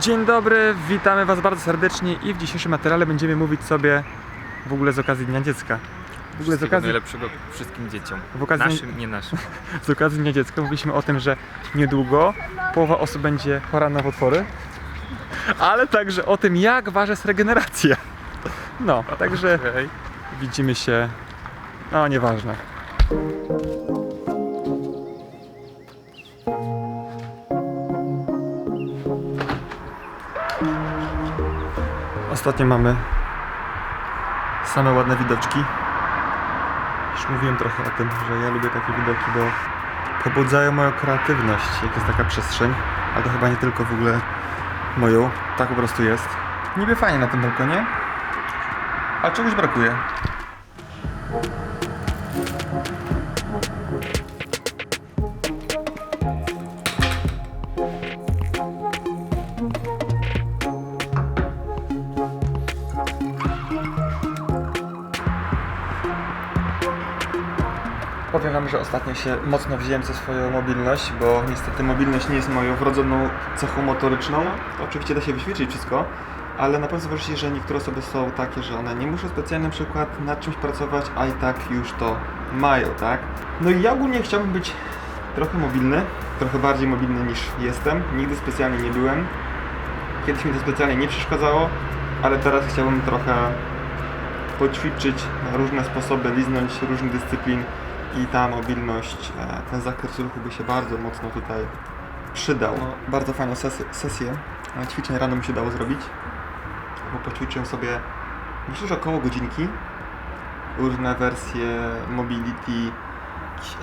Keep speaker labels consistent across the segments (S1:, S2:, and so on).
S1: Dzień dobry, witamy Was bardzo serdecznie i w dzisiejszym materiale będziemy mówić sobie w ogóle z okazji Dnia Dziecka. W ogóle z okazji,
S2: najlepszego wszystkim dzieciom.
S1: w okazji,
S2: Naszym, nie naszym.
S1: z okazji Dnia Dziecka mówiliśmy o tym, że niedługo połowa osób będzie chora na nowotwory, ale także o tym, jak ważna jest regeneracja. No, także
S2: Okej.
S1: widzimy się, no nieważne. Ostatnio mamy same ładne widoczki. Już mówiłem trochę o tym, że ja lubię takie widoki, bo pobudzają moją kreatywność, jak jest taka przestrzeń, ale to chyba nie tylko w ogóle moją, tak po prostu jest. Niby fajnie na tym balkonie, a czegoś brakuje. Powiem Wam, że ostatnio się mocno wziąłem za swoją mobilność, bo niestety mobilność nie jest moją wrodzoną cechą motoryczną. To oczywiście da się wyćwiczyć wszystko, ale na pewno zauważycie, że niektóre osoby są takie, że one nie muszą specjalnie na przykład nad czymś pracować, a i tak już to mają, tak? No i ja ogólnie chciałbym być trochę mobilny, trochę bardziej mobilny niż jestem. Nigdy specjalnie nie byłem. Kiedyś mi to specjalnie nie przeszkadzało, ale teraz chciałbym trochę poćwiczyć na różne sposoby, liznąć różnych dyscyplin i ta mobilność, e, ten zakres ruchu by się bardzo mocno tutaj przydał. No, bardzo fajną sesję, e, ćwiczeń rano mi się dało zrobić, bo poćwiczyłem sobie myślę, że około godzinki różne wersje mobility,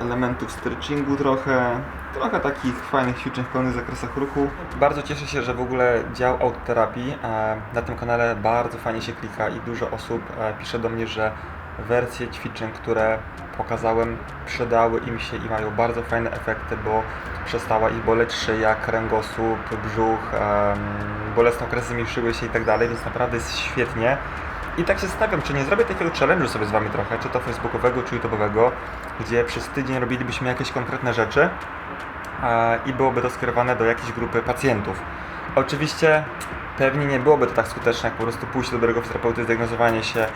S1: elementów stretchingu trochę, trochę takich fajnych ćwiczeń w pełnych zakresach ruchu. Bardzo cieszę się, że w ogóle dział autoterapii e, na tym kanale bardzo fajnie się klika i dużo osób pisze do mnie, że wersje ćwiczeń, które pokazałem, przydały im się i mają bardzo fajne efekty, bo przestała ich boleć szyja, kręgosłup, brzuch, em, bolesne okresy zmniejszyły się i tak dalej, więc naprawdę jest świetnie. I tak się zastanawiam, czy nie zrobię takiego challenge'u sobie z Wami trochę, czy to facebookowego, czy youtube'owego, gdzie przez tydzień robilibyśmy jakieś konkretne rzeczy e, i byłoby to skierowane do jakiejś grupy pacjentów. Oczywiście pewnie nie byłoby to tak skuteczne, jak po prostu pójść do dobrego fizjoterapeuty, zdiagnozowanie się,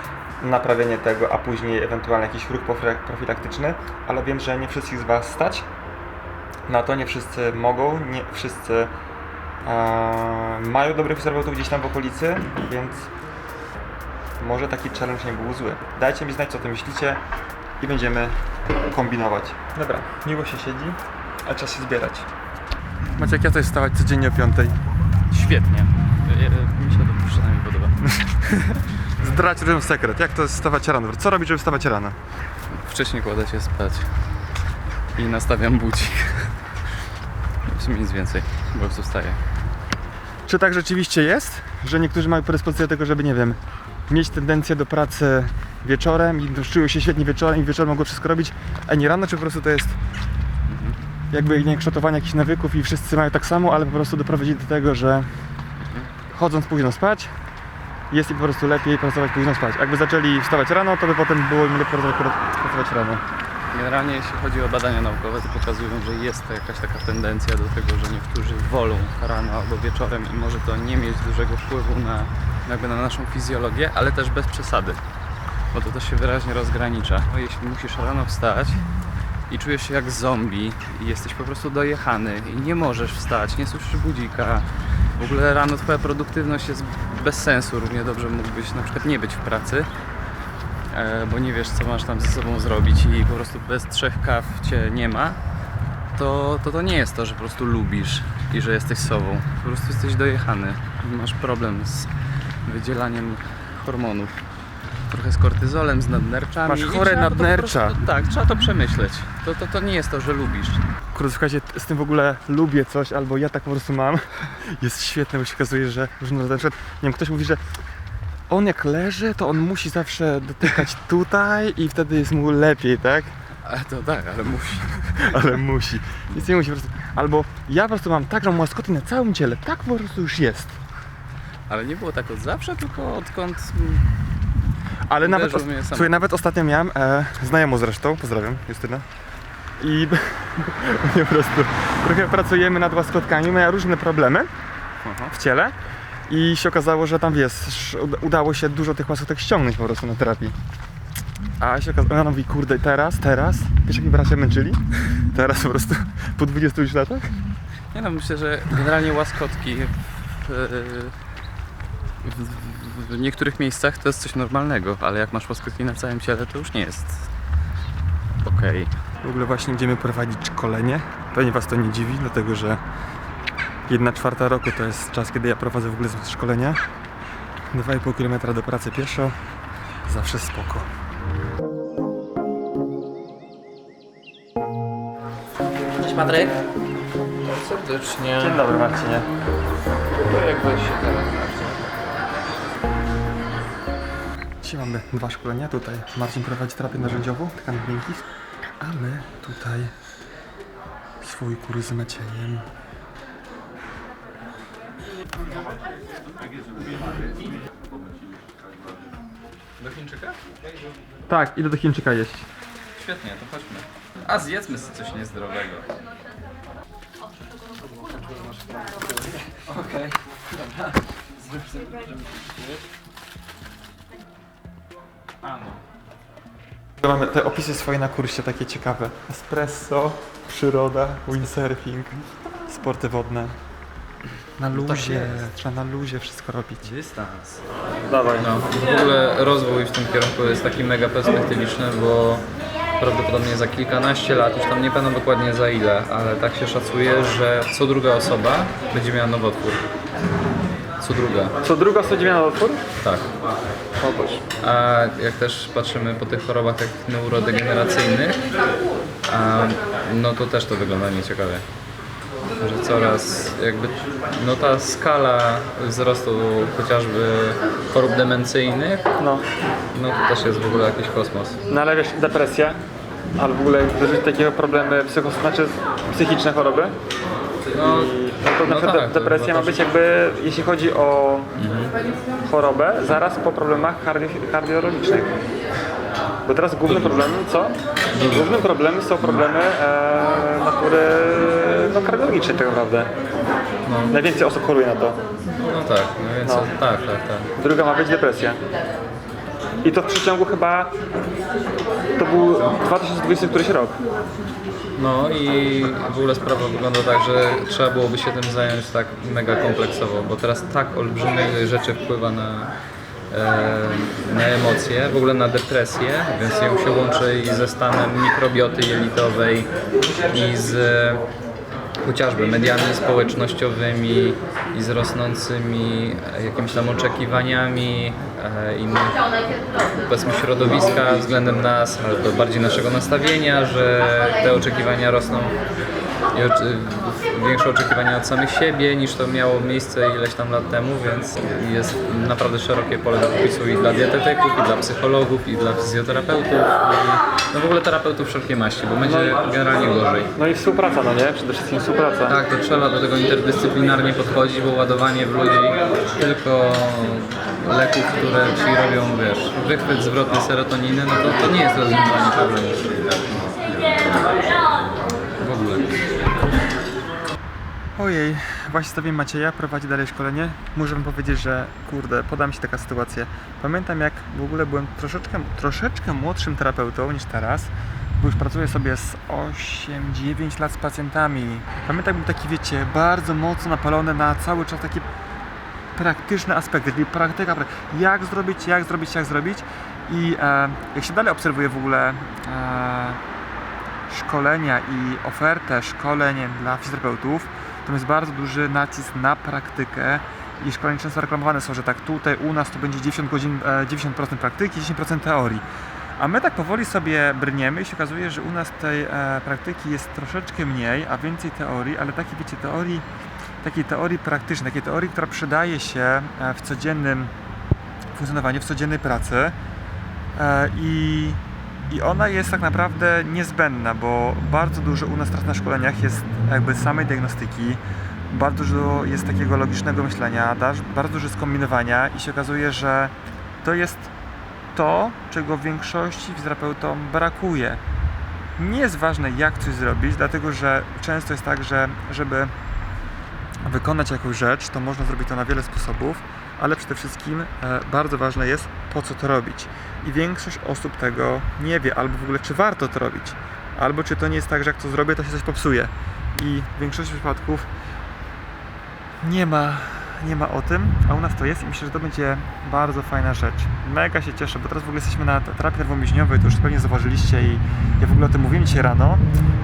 S1: naprawienie tego, a później ewentualnie jakiś ruch profila- profilaktyczny, ale wiem, że nie wszystkich z Was stać na to, nie wszyscy mogą, nie wszyscy e, mają dobrych fizjoterapeutów gdzieś tam w okolicy, więc może taki challenge nie był zły. Dajcie mi znać, co o tym myślicie i będziemy kombinować. Dobra, miło się siedzi, a czas się zbierać. Maciek, ja coś wstawać codziennie o piątej.
S2: Świetnie. E, e, Mi się to przynajmniej podoba.
S1: Zdrać różny sekret, jak to jest wstawać rano? Co robić, żeby wstawać rano?
S2: Wcześniej kładę się spać i nastawiam budzik. W sumie nic więcej, bo wstaję.
S1: Czy tak rzeczywiście jest, że niektórzy mają predyspozycję do tego, żeby, nie wiem, mieć tendencję do pracy wieczorem i czują się świetnie wieczorem i wieczorem mogą wszystko robić, a nie rano, czy po prostu to jest jakby nie kształtowanie jakichś nawyków i wszyscy mają tak samo, ale po prostu doprowadzi do tego, że chodząc późno spać, jest im po prostu lepiej pracować późno spać. Jakby zaczęli wstawać rano, to by potem było im lepiej pracować, rano.
S2: Generalnie jeśli chodzi o badania naukowe, to pokazują, że jest to jakaś taka tendencja do tego, że niektórzy wolą rano albo wieczorem i może to nie mieć dużego wpływu na, jakby na naszą fizjologię, ale też bez przesady, bo to też się wyraźnie rozgranicza. No, jeśli musisz rano wstać i czujesz się jak zombie i jesteś po prostu dojechany i nie możesz wstać, nie słyszysz budzika, w ogóle rano twoja produktywność jest bez sensu, równie dobrze mógłbyś na przykład nie być w pracy, e, bo nie wiesz co masz tam ze sobą zrobić i po prostu bez trzech kaw cię nie ma, to, to to nie jest to, że po prostu lubisz i że jesteś sobą. Po prostu jesteś dojechany masz problem z wydzielaniem hormonów. Trochę z kortyzolem, z nadnerczami.
S1: Masz chore nadnercza.
S2: prostu- tak, trzeba to przemyśleć. To, to, to nie jest to, że lubisz.
S1: Kurde, słuchajcie, z tym w ogóle lubię coś, albo ja tak po prostu mam. Jest świetne, bo się okazuje, że różne na przykład, nie wiem, ktoś mówi, że on jak leży, to on musi zawsze dotykać tutaj i wtedy jest mu lepiej, tak?
S2: Ale to tak, ale musi.
S1: Ale musi. Nic nie musi po prostu. Albo ja po prostu mam tak, że mam łaskoty na całym ciele. Tak po prostu już jest.
S2: Ale nie było tak od zawsze, tylko odkąd
S1: Ale nawet,
S2: Uderzył mnie sam.
S1: słuchaj, nawet ostatnio miałem e, znajomą zresztą, pozdrawiam, Justyna. I po prostu trochę pracujemy nad łaskotkami, miała różne problemy.
S2: Aha.
S1: w ciele i się okazało, że tam wiesz, uda- udało się dużo tych łaskotek ściągnąć po prostu na terapii. A się okazało, ona mówi, kurde, teraz, teraz, wiesz jak mi bracia męczyli? Teraz po prostu, po 20 już latach?
S2: Nie no, myślę, że generalnie łaskotki w, w, w, w niektórych miejscach to jest coś normalnego, ale jak masz łaskotki na całym ciele, to już nie jest okej.
S1: W ogóle właśnie idziemy prowadzić szkolenie. Pewnie Was to nie dziwi, dlatego że jedna czwarta roku to jest czas, kiedy ja prowadzę w ogóle szkolenia. 2,5 km do pracy pieszo. Zawsze spoko.
S3: Cześć Patryk.
S2: Serdecznie.
S1: Dzień dobry Marcinie.
S2: To jak się teraz
S1: Dzisiaj mamy dwa szkolenia. Tutaj Marcin prowadzi terapię narzędziową, tkanek miękkich, a my tutaj swój kurs z Maciejem.
S2: Do Chińczyka?
S1: Tak, idę do Chińczyka jeść.
S2: Świetnie, to chodźmy. A zjedzmy sobie coś niezdrowego. Okej, dobra. A no.
S1: Mamy te opisy swoje na kursie takie ciekawe. Espresso, przyroda, windsurfing, sporty wodne. Na luzie,
S2: jest.
S1: trzeba na luzie wszystko robić.
S2: Dystans.
S1: Dawaj.
S2: No, w ogóle rozwój w tym kierunku jest taki mega perspektywiczny, bo prawdopodobnie za kilkanaście lat, już tam nie pamiętam dokładnie za ile, ale tak się szacuje, że co druga osoba będzie miała nowotwór. Co druga,
S1: Co druga 109 otwór?
S2: tak. A jak też patrzymy po tych chorobach takich neurodegeneracyjnych, a, no to też to wygląda nieciekawie. Że coraz jakby, no ta skala wzrostu chociażby chorób demencyjnych,
S1: No.
S2: no to też jest w ogóle jakiś kosmos.
S1: No ale wiesz, depresja, albo w ogóle dożyć takiego problemy psycho, znaczy psychiczne choroby.
S2: No,
S1: No to na
S2: No
S1: przykład
S2: tak,
S1: depresja ma być jakby, jeśli chodzi o chorobę, zaraz po problemach kardio, kardiologicznych. Bo teraz głównym problemem, co? Głównym problemem są problemy e, natury no, kardiologicznej tak naprawdę.
S2: no,
S1: Najwięcej osób choruje na to.
S2: no tak, no więc
S1: No.
S2: tak, tak, tak.
S1: Druga ma być depresja. I to w przeciągu chyba, to był 2020 któryś rok.
S2: No i w ogóle sprawa wygląda tak, że trzeba byłoby się tym zająć tak mega kompleksowo, bo teraz tak olbrzymie rzeczy wpływa na, e, na emocje, w ogóle na depresję, więc ją się łączy i ze stanem mikrobioty jelitowej i z chociażby mediami społecznościowymi i z rosnącymi e, jakimiś tam oczekiwaniami e, innych powiedzmy środowiska względem nas, albo bardziej naszego nastawienia, że te oczekiwania rosną i większe oczekiwania od samych siebie niż to miało miejsce ileś tam lat temu, więc jest naprawdę szerokie pole do popisu i dla dietetyków, i dla psychologów, i dla fizjoterapeutów, i no w ogóle terapeutów wszelkiej maści, bo będzie generalnie gorzej.
S1: No i współpraca, no nie? Przede wszystkim współpraca.
S2: Tak, to trzeba do tego interdyscyplinarnie podchodzić, bo ładowanie w ludzi tylko leków, które ci robią, wiesz, wychwyt zwrotny serotoniny, no to, to nie jest rozwiązanie problemu. W ogóle.
S1: Ojej, właśnie sobie Macieja prowadzi dalej szkolenie. Muszę wam powiedzieć, że kurde, poda mi się taka sytuacja. Pamiętam jak w ogóle byłem troszeczkę, troszeczkę młodszym terapeutą niż teraz, bo już pracuję sobie z 8-9 lat z pacjentami. Pamiętam był taki, wiecie, bardzo mocno napalony na cały czas takie praktyczne aspekty, czyli praktyka, pra- jak zrobić, jak zrobić, jak zrobić. I e, jak się dalej obserwuje w ogóle e, szkolenia i ofertę szkoleń dla fizjoterapeutów, jest bardzo duży nacisk na praktykę i szkolenia często reklamowane są, że tak tutaj u nas to będzie 90 godzin, e, 90% praktyki, 10% teorii. A my tak powoli sobie brniemy i się okazuje, że u nas tej e, praktyki jest troszeczkę mniej, a więcej teorii, ale takiej wiecie, teorii, takiej teorii praktycznej, takiej teorii, która przydaje się e, w codziennym funkcjonowaniu, w codziennej pracy. E, I i ona jest tak naprawdę niezbędna, bo bardzo dużo u nas teraz na szkoleniach jest jakby samej diagnostyki, bardzo dużo jest takiego logicznego myślenia, bardzo dużo skombinowania i się okazuje, że to jest to, czego większości fizjoterapeutom brakuje. Nie jest ważne jak coś zrobić, dlatego że często jest tak, że żeby wykonać jakąś rzecz, to można zrobić to na wiele sposobów, ale przede wszystkim e, bardzo ważne jest, po co to robić. I większość osób tego nie wie, albo w ogóle czy warto to robić, albo czy to nie jest tak, że jak to zrobię, to się coś popsuje. I w większości przypadków nie ma, nie ma o tym, a u nas to jest i myślę, że to będzie bardzo fajna rzecz. Mega się cieszę, bo teraz w ogóle jesteśmy na terapii nerwomięśniowej, to już pewnie zauważyliście i ja w ogóle o tym mówiłem dzisiaj rano.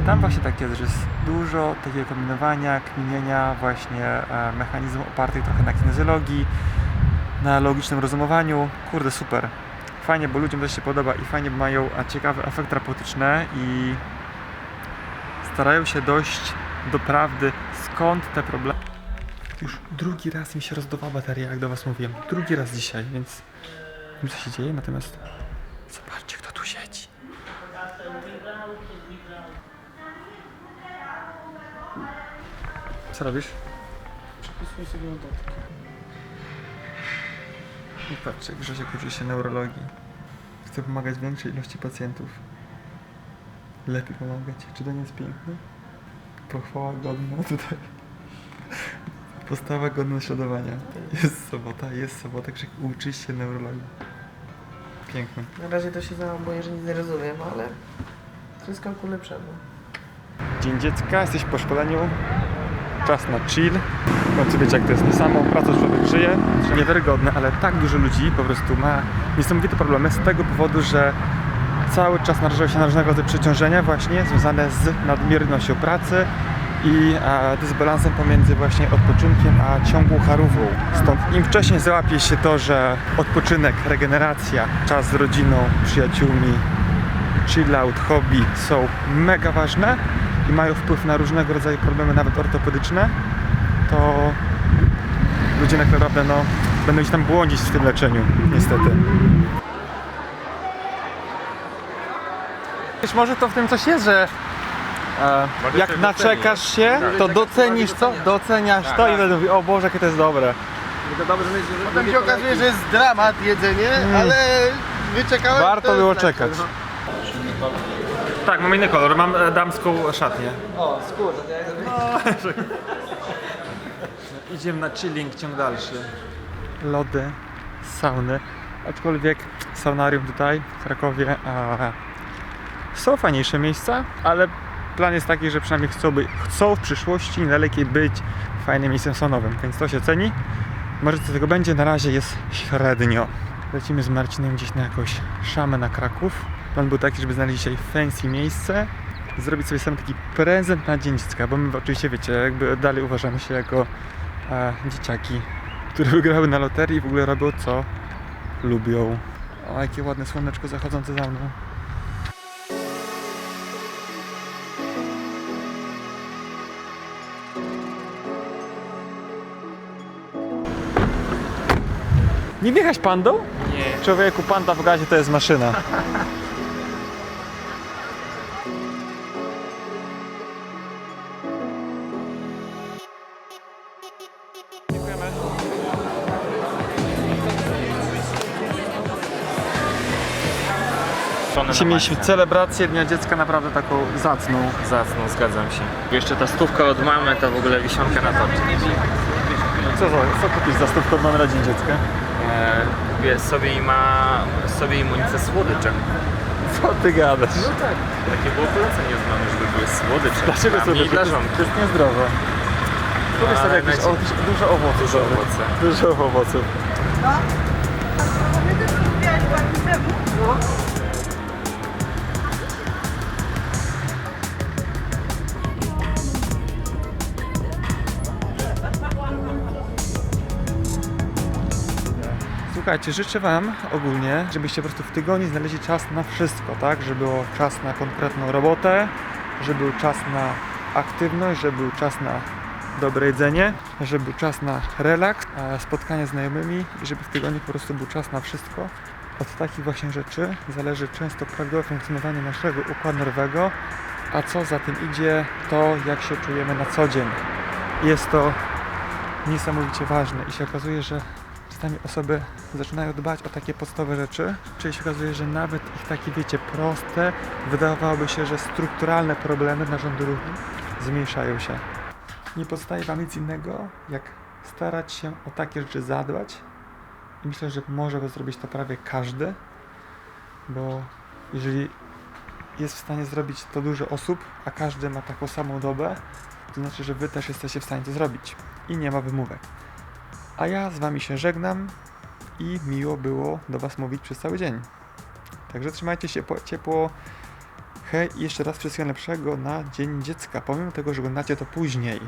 S1: Tam właśnie tak jest, że jest dużo takiego kombinowania, kminienia, właśnie e, mechanizmów opartych trochę na kinezjologii, na logicznym rozumowaniu. Kurde, super. Fajnie, bo ludziom też się podoba i fajnie, bo mają ciekawe efekty terapeutyczne i starają się dojść do prawdy, skąd te problemy. Już drugi raz mi się rozdawała bateria, jak do Was mówiłem. Drugi raz dzisiaj, więc wiem co się dzieje, natomiast zobaczcie, kto tu siedzi. Co robisz?
S3: Przepisuję sobie notatki.
S1: I patrzcie, Grzesiek uczy się neurologii. Chce pomagać większej ilości pacjentów. Lepiej pomagać. Czy to nie jest piękne? Pochwała godna tutaj. Postawa godna naśladowania. Jest sobota, jest sobota, Grzesiek uczy się neurologii. Piękne.
S3: Na razie to się załamuję, że nic nie rozumiem, ale wszystko ku lepszemu.
S1: Dzień dziecka, jesteś po szkoleniu. Czas na chill. W końcu wiecie jak to jest, nie samą pracą człowiek żyje. Niewiarygodne, ale tak dużo ludzi po prostu ma niesamowite problemy z tego powodu, że cały czas narażają się na różnego rodzaju przeciążenia właśnie związane z nadmiernością pracy i e, dysbalansem pomiędzy właśnie odpoczynkiem a ciągłą charówką. Stąd im wcześniej załapie się to, że odpoczynek, regeneracja, czas z rodziną, przyjaciółmi, chill out, hobby są mega ważne i mają wpływ na różnego rodzaju problemy, nawet ortopedyczne, to ludzie tak naprawdę no, będą się tam błądzić w tym leczeniu, niestety. Wiesz, może to w tym coś jest, że e, jak naczekasz się, to docenisz to, doceniasz to i będę mówił, o Boże, jakie to jest dobre.
S4: Potem się okazuje, że jest dramat jedzenie, ale wyczekałem.
S1: Warto
S4: to
S1: było
S4: tak,
S1: czekać. Tak, mam inny kolor, mam e, damską szatnię.
S3: O, skórę, nie?
S1: Idziemy na chilling, ciąg dalszy. Lody, sauny, aczkolwiek saunarium tutaj w Krakowie a, są fajniejsze miejsca, ale plan jest taki, że przynajmniej chcą, by, chcą w przyszłości niedalekiej być fajnym miejscem saunowym, więc to się ceni. Może co z tego będzie, na razie jest średnio. Lecimy z Marcinem gdzieś na jakąś szamę na Kraków. Plan był taki, żeby znaleźć dzisiaj fancy miejsce zrobić sobie sam taki prezent na Dzień Dziecka, bo my oczywiście wiecie, jakby dalej uważamy się jako e, dzieciaki, które wygrały na loterii i w ogóle robią co lubią. O, jakie ładne słoneczko zachodzące za mną. Nie wjechać pandą?
S2: Nie.
S1: Człowieku, panda w gazie to jest maszyna. Dzisiaj mieliśmy celebrację Dnia Dziecka naprawdę taką zacną.
S5: Zacną, zgadzam się. Jeszcze ta stówka od mamy to w ogóle wisienka na torcie.
S1: Co, co, co kupisz za stówkę od mamy na Dzień Dziecka?
S5: E, wiesz, sobie i ma sobie immunicę słodyczem.
S1: Co ty gadasz?
S5: No tak. Takie było polecenie od mamy, żeby były słodycze.
S1: Dlaczego
S5: Dla
S1: sobie
S5: i dla
S1: to,
S5: żonki.
S1: to jest niezdrowe. Kupisz sobie jakieś o, dużo owoców.
S5: Dużo
S1: sobie.
S5: owoce.
S1: Dużo owoców. Słuchajcie, życzę Wam ogólnie, żebyście po prostu w tygodniu znaleźli czas na wszystko, tak? Żeby był czas na konkretną robotę, żeby był czas na aktywność, żeby był czas na dobre jedzenie, żeby był czas na relaks, e, spotkania z znajomymi i żeby w tygodniu po prostu był czas na wszystko. Od takich właśnie rzeczy zależy często prawidłowe funkcjonowanie naszego układu nerwowego, a co za tym idzie, to jak się czujemy na co dzień. Jest to niesamowicie ważne i się okazuje, że czasami osoby zaczynają dbać o takie podstawowe rzeczy, czyli się okazuje, że nawet ich takie, wiecie, proste, wydawałoby się, że strukturalne problemy narządu ruchu zmniejszają się. nie pozostaje Wam nic innego, jak starać się o takie rzeczy zadbać. I myślę, że może zrobić to prawie każdy, bo jeżeli jest w stanie zrobić to dużo osób, a każdy ma taką samą dobę, to znaczy, że Wy też jesteście w stanie to zrobić. I nie ma wymówek. A ja z Wami się żegnam i miło było do Was mówić przez cały dzień. Także trzymajcie się ciepło. Hej jeszcze raz wszystkiego lepszego na Dzień Dziecka, pomimo tego, że oglądacie to później.